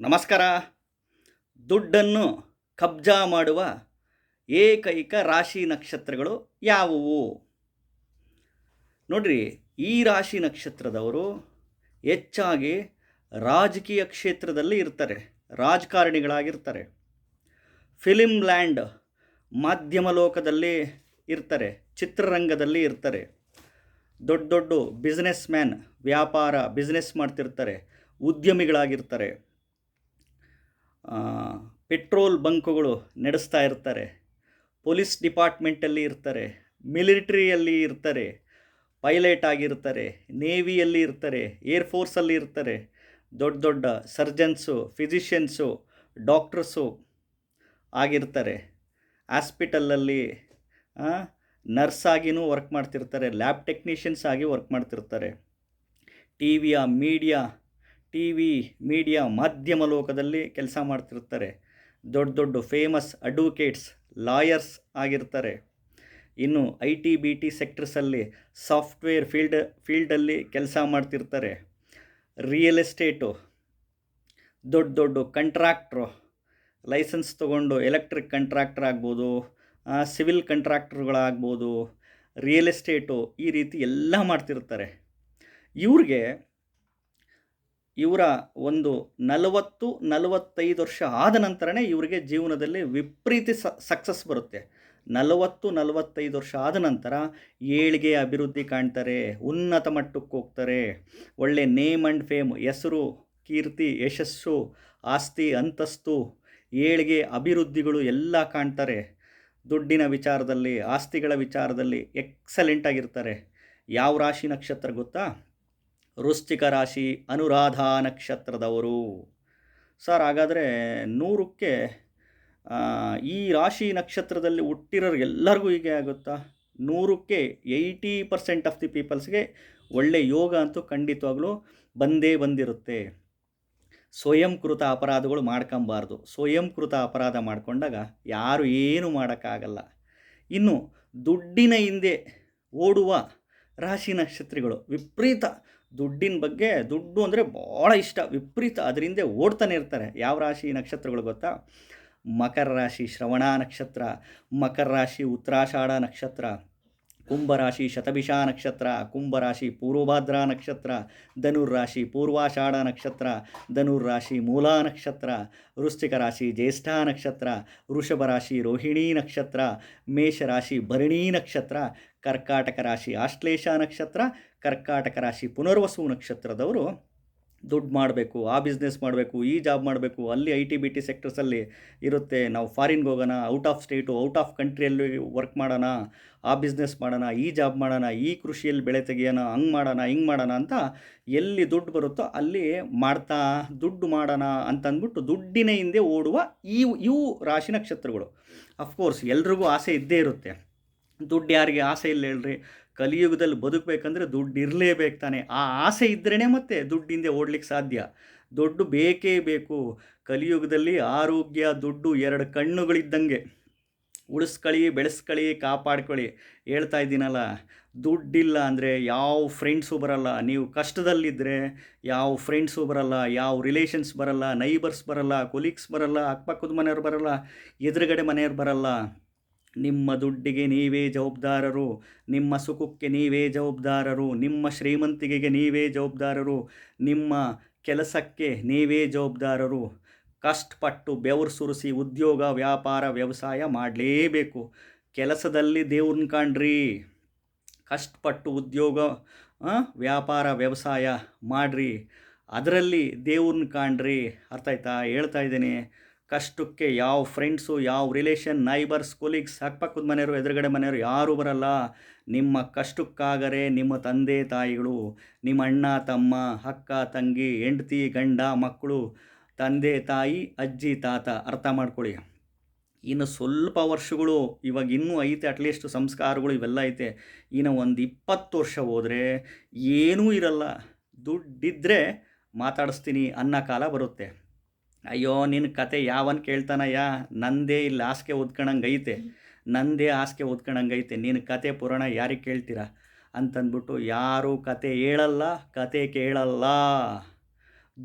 ನಮಸ್ಕಾರ. ದುಡ್ಡನ್ನು ಕಬ್ಜಾ ಮಾಡುವ ಏಕೈಕ ರಾಶಿ ನಕ್ಷತ್ರಗಳು ಯಾವುವು? ನೋಡ್ರಿ, ಈ ರಾಶಿ ನಕ್ಷತ್ರದವರು ಹೆಚ್ಚಾಗಿ ರಾಜಕೀಯ ಕ್ಷೇತ್ರದಲ್ಲಿ ಇರ್ತಾರೆ, ರಾಜಕಾರಣಿಗಳಾಗಿರ್ತಾರೆ. ಫಿಲಿಂ ಲ್ಯಾಂಡ್ ಮಾಧ್ಯಮ ಲೋಕದಲ್ಲಿ ಇರ್ತಾರೆ, ಚಿತ್ರರಂಗದಲ್ಲಿ ಇರ್ತಾರೆ. ದೊಡ್ಡ ದೊಡ್ಡ ಬಿಸ್ನೆಸ್ ಮ್ಯಾನ್ ವ್ಯಾಪಾರ ಬಿಸ್ನೆಸ್ ಮಾಡ್ತಿರ್ತಾರೆ, ಉದ್ಯಮಿಗಳಾಗಿರ್ತಾರೆ. ಪೆಟ್ರೋಲ್ ಬಂಕುಗಳು ನಡೆಸ್ತಾ ಇರ್ತಾರೆ. ಪೊಲೀಸ್ ಡಿಪಾರ್ಟ್ಮೆಂಟಲ್ಲಿ ಇರ್ತಾರೆ. ಮಿಲಿಟ್ರಿಯಲ್ಲಿ ಇರ್ತಾರೆ. ಪೈಲಟ್ ಆಗಿರ್ತಾರೆ. ನೇವಿಯಲ್ಲಿ ಇರ್ತಾರೆ. ಏರ್ಫೋರ್ಸಲ್ಲಿ ಇರ್ತಾರೆ. ದೊಡ್ಡ ದೊಡ್ಡ ಸರ್ಜನ್ಸು, ಫಿಸಿಷಿಯನ್ಸು ಡಾಕ್ಟ್ರಸ್ಸು ಆಗಿರ್ತಾರೆ. ಹಾಸ್ಪಿಟಲಲ್ಲಿ ನರ್ಸ್ ಆಗಿನೂ ವರ್ಕ್ ಮಾಡ್ತಿರ್ತಾರೆ. ಲ್ಯಾಬ್ ಟೆಕ್ನಿಷಿಯನ್ಸ್ ಆಗಿ ವರ್ಕ್ ಮಾಡ್ತಿರ್ತಾರೆ. ಟಿ ವಿಯ, ಮೀಡಿಯಾ ಟಿ ವಿ ಮೀಡಿಯಾ ಮಾಧ್ಯಮ ಲೋಕದಲ್ಲಿ ಕೆಲಸ ಮಾಡ್ತಿರ್ತಾರೆ. ದೊಡ್ಡ ದೊಡ್ಡ ಫೇಮಸ್ ಅಡ್ವೊಕೇಟ್ಸ್, ಲಾಯರ್ಸ್ ಆಗಿರ್ತಾರೆ. ಇನ್ನು ಐ ಟಿ ಬಿ ಟಿ ಸೆಕ್ಟರ್ಸಲ್ಲಿ ಸಾಫ್ಟ್ವೇರ್ ಫೀಲ್ಡ್, ಫೀಲ್ಡಲ್ಲಿ ಕೆಲಸ ಮಾಡ್ತಿರ್ತಾರೆ. ರಿಯಲ್ ಎಸ್ಟೇಟು, ದೊಡ್ಡ ದೊಡ್ಡ ಕಂಟ್ರಾಕ್ಟ್ರು, ಲೈಸೆನ್ಸ್ ತೊಗೊಂಡು ಎಲೆಕ್ಟ್ರಿಕ್ ಕಂಟ್ರಾಕ್ಟರ್ ಆಗ್ಬೋದು ಸಿವಿಲ್ ಕಂಟ್ರಾಕ್ಟರ್ಗಳಾಗ್ಬೋದು, ರಿಯಲ್ ಎಸ್ಟೇಟು ಈ ರೀತಿ ಎಲ್ಲ ಮಾಡ್ತಿರ್ತಾರೆ. ಇವ್ರಿಗೆ ಇವರ ಒಂದು ನಲವತ್ತು, ನಲವತ್ತೈದು ವರ್ಷ ಆದ ನಂತರನೇ ಇವರಿಗೆ ಜೀವನದಲ್ಲಿ ವಿಪರೀತ ಸಕ್ಸಸ್ ಬರುತ್ತೆ. ನಲವತ್ತು, ನಲವತ್ತೈದು ವರ್ಷ ಆದ ನಂತರ ಏಳಿಗೆ ಅಭಿವೃದ್ಧಿ ಕಾಣ್ತಾರೆ, ಉನ್ನತ ಮಟ್ಟಕ್ಕೆ ಹೋಗ್ತಾರೆ. ಒಳ್ಳೆ ನೇಮ್ ಆ್ಯಂಡ್ ಫೇಮ್ ಹೆಸರು, ಕೀರ್ತಿ, ಯಶಸ್ಸು, ಆಸ್ತಿ, ಅಂತಸ್ತು, ಏಳಿಗೆ ಅಭಿವೃದ್ಧಿಗಳು ಎಲ್ಲ ಕಾಣ್ತಾರೆ. ದುಡ್ಡಿನ ವಿಚಾರದಲ್ಲಿ, ಆಸ್ತಿಗಳ ವಿಚಾರದಲ್ಲಿ ಎಕ್ಸಲೆಂಟ್ ಆಗಿರ್ತಾರೆ. ಯಾವ ರಾಶಿ ನಕ್ಷತ್ರ ಗೊತ್ತಾ? ವೃಶ್ಚಿಕ ರಾಶಿ ಅನುರಾಧ ನಕ್ಷತ್ರದವರು. ಸರ್, ಹಾಗಾದರೆ ನೂರಕ್ಕೆ ಈ ರಾಶಿ ನಕ್ಷತ್ರದಲ್ಲಿ ಹುಟ್ಟಿರೋರು ಎಲ್ಲರಿಗೂ ಹೀಗೆ ಆಗುತ್ತಾ? ನೂರಕ್ಕೆ ಏಯ್ಟಿ ಪರ್ಸೆಂಟ್ ಆಫ್ ದಿ ಪೀಪಲ್ಸ್ಗೆ ಒಳ್ಳೆ ಯೋಗ ಅಂತೂ ಖಂಡಿತವಾಗಲೂ ಬಂದೇ ಬಂದಿರುತ್ತೆ. ಸ್ವಯಂಕೃತ ಅಪರಾಧಗಳು ಮಾಡ್ಕೊಬಾರ್ದು. ಸ್ವಯಂಕೃತ ಅಪರಾಧ ಮಾಡಿಕೊಂಡಾಗ ಯಾರು ಏನು ಮಾಡೋಕ್ಕಾಗಲ್ಲ. ಇನ್ನು ದುಡ್ಡಿನ ಹಿಂದೆ ಓಡುವ ರಾಶಿ ನಕ್ಷತ್ರಗಳು ವಿಪರೀತ ದುಡ್ಡಿನ ಬಗ್ಗೆ ದುಡ್ಡು ಅಂದರೆ ಭಾಳ ಇಷ್ಟ, ವಿಪರೀತ ಅದರಿಂದ ಓಡ್ತಾನೆ ಇರ್ತಾರೆ. ಯಾವ ರಾಶಿ ನಕ್ಷತ್ರಗಳು ಗೊತ್ತಾ? ಮಕರ ರಾಶಿ, ಶ್ರವಣ ನಕ್ಷತ್ರ, ಮಕರ ರಾಶಿ, ಉತ್ತರಾಷಾಢ ನಕ್ಷತ್ರ ಕುಂಭರಾಶಿ ಶತಭಿಷ ನಕ್ಷತ್ರ ಕುಂಭರಾಶಿ ಪೂರ್ವಭಾದ್ರ ನಕ್ಷತ್ರ ಧನುರ್ರಾಶಿ ಪೂರ್ವಾಷಾಢ ನಕ್ಷತ್ರ ಧನುರ್ರಾಶಿ ಮೂಲಾ ನಕ್ಷತ್ರ, ವೃಶ್ಚಿಕ ರಾಶಿ, ಜ್ಯೇಷ್ಠ ನಕ್ಷತ್ರ, ವೃಷಭ ರಾಶಿ, ರೋಹಿಣಿ ನಕ್ಷತ್ರ ಮೇಷರಾಶಿ ಭರಣಿ ನಕ್ಷತ್ರ ಕರ್ಕಾಟಕ ರಾಶಿ ಆಶ್ಲೇಷ ನಕ್ಷತ್ರ, ಕರ್ಕಾಟಕ ರಾಶಿ ಪುನರ್ವಸು ನಕ್ಷತ್ರದವರು ದುಡ್ಡು ಮಾಡಬೇಕು, ಆ ಬಿಸ್ನೆಸ್ ಮಾಡಬೇಕು, ಈ ಜಾಬ್ ಮಾಡಬೇಕು, ಅಲ್ಲಿ ಐ ಟಿ ಬಿ ಟಿ ಸೆಕ್ಟರ್ಸಲ್ಲಿ ಇರುತ್ತೆ. ನಾವು ಫಾರಿನ್ಗೆ ಹೋಗೋಣ out of state out of ಕಂಟ್ರಿಯಲ್ಲಿ work ಮಾಡೋಣ, ಆ ಬಿಸ್ನೆಸ್ ಮಾಡೋಣ, ಈ ಜಾಬ್ ಮಾಡೋಣ, ಈ ಕೃಷಿಯಲ್ಲಿ ಬೆಳೆ ತೆಗಿಯೋಣ, ಹಂಗೆ ಮಾಡೋಣ, ಹಿಂಗೆ ಮಾಡೋಣ ಅಂತ ಎಲ್ಲಿ ದುಡ್ಡು ಬರುತ್ತೋ ಅಲ್ಲಿ ಮಾಡ್ತಾ, ದುಡ್ಡು ಮಾಡೋಣ ಅಂತಂದ್ಬಿಟ್ಟು ದುಡ್ಡಿನ ಹಿಂದೆ ಓಡುವ ಈ ಇವು ರಾಶಿ ನಕ್ಷತ್ರಗಳು. ಅಫ್ಕೋರ್ಸ್ ಎಲ್ರಿಗೂ ಆಸೆ ಇದ್ದೇ ಇರುತ್ತೆ. ದುಡ್ಡು ಯಾರಿಗೆ ಆಸೆ ಇಲ್ಲ ಹೇಳ್ರಿ. ಕಲಿಯುಗದಲ್ಲಿ ಬದುಕಬೇಕಂದ್ರೆ ದುಡ್ಡು ಇರಲೇಬೇಕು ತಾನೆ. ಆ ಆಸೆ ಇದ್ರೇ ಮತ್ತೆ ದುಡ್ಡಿಂದೆ ಓಡ್ಲಿಕ್ಕೆ ಸಾಧ್ಯ. ದುಡ್ಡು ಬೇಕೇ ಬೇಕು. ಕಲಿಯುಗದಲ್ಲಿ ಆರೋಗ್ಯ, ದುಡ್ಡು ಎರಡು ಕಣ್ಣುಗಳಿದ್ದಂಗೆ. ಉಳಿಸ್ಕೊಳ್ಳಿ, ಬೆಳೆಸ್ಕೊಳ್ಳಿ, ಕಾಪಾಡ್ಕೊಳ್ಳಿ. ಹೇಳ್ತಾ ಇದ್ದೀನಲ್ಲ, ದುಡ್ಡಿಲ್ಲ ಅಂದರೆ ಯಾವ ಫ್ರೆಂಡ್ಸು ಬರಲ್ಲ. ನೀವು ಕಷ್ಟದಲ್ಲಿದ್ದರೆ ಯಾವ ಫ್ರೆಂಡ್ಸು ಬರಲ್ಲ, ಯಾವ ರಿಲೇಷನ್ಸ್ ಬರಲ್ಲ ನೈಬರ್ಸ್ ಬರಲ್ಲ ಕೊಲೀಗ್ಸ್ ಬರಲ್ಲ, ಅಕ್ಕಪಕ್ಕದ ಮನೆಯವ್ರು ಬರಲ್ಲ, ಎದುರುಗಡೆ ಮನೆಯವ್ರು ಬರಲ್ಲ. ನಿಮ್ಮ ದುಡ್ಡಿಗೆ ನೀವೇ ಜವಾಬ್ದಾರರು, ನಿಮ್ಮ ಸುಖಕ್ಕೆ ನೀವೇ ಜವಾಬ್ದಾರರು, ನಿಮ್ಮ ಶ್ರೀಮಂತಿಕೆಗೆ ನೀವೇ ಜವಾಬ್ದಾರರು, ನಿಮ್ಮ ಕೆಲಸಕ್ಕೆ ನೀವೇ ಜವಾಬ್ದಾರರು. ಕಷ್ಟಪಟ್ಟು ಬೆವರು ಸುರಿಸಿ ಉದ್ಯೋಗ, ವ್ಯಾಪಾರ, ವ್ಯವಸಾಯ ಮಾಡಲೇಬೇಕು. ಕೆಲಸದಲ್ಲಿ ದೇವ್ರನ್ನ ಕಾಣ್ರಿ. ಕಷ್ಟಪಟ್ಟು ಉದ್ಯೋಗ ವ್ಯಾಪಾರ, ವ್ಯವಸಾಯ ಮಾಡಿರಿ. ಅದರಲ್ಲಿ ದೇವ್ರನ್ನ ಕಾಣ್ರಿ. ಅರ್ಥ ಆಯ್ತಾ? ಹೇಳ್ತಾ ಇದ್ದೀನಿ. ಕಷ್ಟಕ್ಕೆ ಯಾವ ಫ್ರೆಂಡ್ಸು ಯಾವ ರಿಲೇಷನ್ ನೈಬರ್ಸ್ ಕೊಲೀಗ್ಸ್ ಅಕ್ಕಪಕ್ಕದ ಮನೆಯವರು, ಎದುರುಗಡೆ ಮನೆಯವರು ಯಾರೂ ಬರಲ್ಲ. ನಿಮ್ಮ ಕಷ್ಟಕ್ಕಾಗರೆ ನಿಮ್ಮ ತಂದೆ, ತಾಯಿಗಳು, ನಿಮ್ಮ ಅಣ್ಣ, ತಮ್ಮ, ಅಕ್ಕ, ತಂಗಿ, ಹೆಂಡತಿ, ಗಂಡ, ಮಕ್ಕಳು, ತಂದೆ, ತಾಯಿ, ಅಜ್ಜಿ, ತಾತ ಅರ್ಥ ಮಾಡ್ಕೊಳ್ಳಿ. ಇನ್ನು ಸ್ವಲ್ಪ ವರ್ಷಗಳು, ಇವಾಗ ಇನ್ನೂ ಐತೆ ಅಟ್ಲೀಸ್ಟ್ ಸಂಸ್ಕಾರಗಳು ಇವೆಲ್ಲ ಐತೆ. ಇನ್ನು ಒಂದು ಇಪ್ಪತ್ತು ವರ್ಷ ಹೋದರೆ ಏನೂ ಇರಲ್ಲ. ದುಡ್ಡಿದ್ದರೆ ಮಾತಾಡಿಸ್ತೀನಿ ಅನ್ನೋ ಕಾಲ ಬರುತ್ತೆ. ಅಯ್ಯೋ ನಿನ್ನ ಕತೆ ಯಾವನ್ ಕೇಳ್ತಾನಯ್ಯ? ನಂದೇ ಇಲ್ಲಿ ಹಾಸಿಗೆ ಓದ್ಕೊಳಂಗೈತೆ ನಂದೇ ಹಾಸಿಗೆ ಐತೆ ನಿನ್ನ ಕತೆ ಪುರಾಣ ಯಾರಿಗೆ ಕೇಳ್ತೀರಾ? ಅಂತಂದ್ಬಿಟ್ಟು, ಯಾರೂ ಕತೆ ಹೇಳಲ್ಲ, ಕತೆ ಕೇಳಲ್ಲ.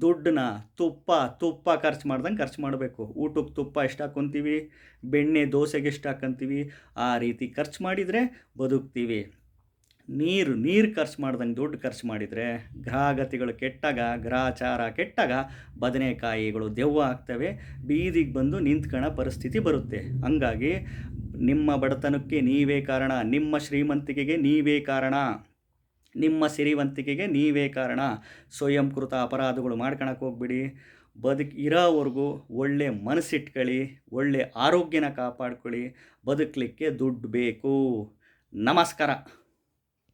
ದುಡ್ಡನ್ನ ತುಪ್ಪ ತುಪ್ಪ ಖರ್ಚು ಮಾಡ್ದಂಗೆ ಖರ್ಚು ಮಾಡಬೇಕು. ಊಟಕ್ಕೆ ತುಪ್ಪ ಎಷ್ಟು ಹಾಕೊತೀವಿ? ಬೆಣ್ಣೆ, ದೋಸೆಗೆ ಎಷ್ಟು ಹಾಕ್ಕೊಂತೀವಿ ಆ ರೀತಿ ಖರ್ಚು ಮಾಡಿದರೆ ಬದುಕ್ತೀವಿ. ನೀರು ನೀರು ಖರ್ಚು ಮಾಡ್ದಂಗೆ ದುಡ್ಡು ಖರ್ಚು ಮಾಡಿದರೆ ಗ್ರಹಗತಿಗಳು ಕೆಟ್ಟಾಗ, ಗ್ರಹಚಾರ ಕೆಟ್ಟಾಗ ಬದನೆಕಾಯಿಗಳು ದೆವ್ವ ಆಗ್ತವೆ, ಬೀದಿಗೆ ಬಂದು ನಿಂತ್ಕೊಳ್ಳೋ ಪರಿಸ್ಥಿತಿ ಬರುತ್ತೆ. ಹಂಗಾಗಿ ನಿಮ್ಮ ಬಡತನಕ್ಕೆ ನೀವೇ ಕಾರಣ, ನಿಮ್ಮ ಶ್ರೀಮಂತಿಕೆಗೆ ನೀವೇ ಕಾರಣ, ನಿಮ್ಮ ಸಿರಿವಂತಿಕೆಗೆ ನೀವೇ ಕಾರಣ. ಸ್ವಯಂಕೃತ ಅಪರಾಧಗಳು ಮಾಡ್ಕೊಳಕ್ಕೆ ಹೋಗ್ಬಿಡಿ. ಬದುಕು ಇರೋವರೆಗೂ ಒಳ್ಳೆ ಮನಸ್ಸಿಟ್ಕೊಳ್ಳಿ, ಒಳ್ಳೆ ಆರೋಗ್ಯನ ಕಾಪಾಡ್ಕೊಳ್ಳಿ. ಬದುಕಲಿಕ್ಕೆ ದುಡ್ಡು ಬೇಕು. ನಮಸ್ಕಾರ.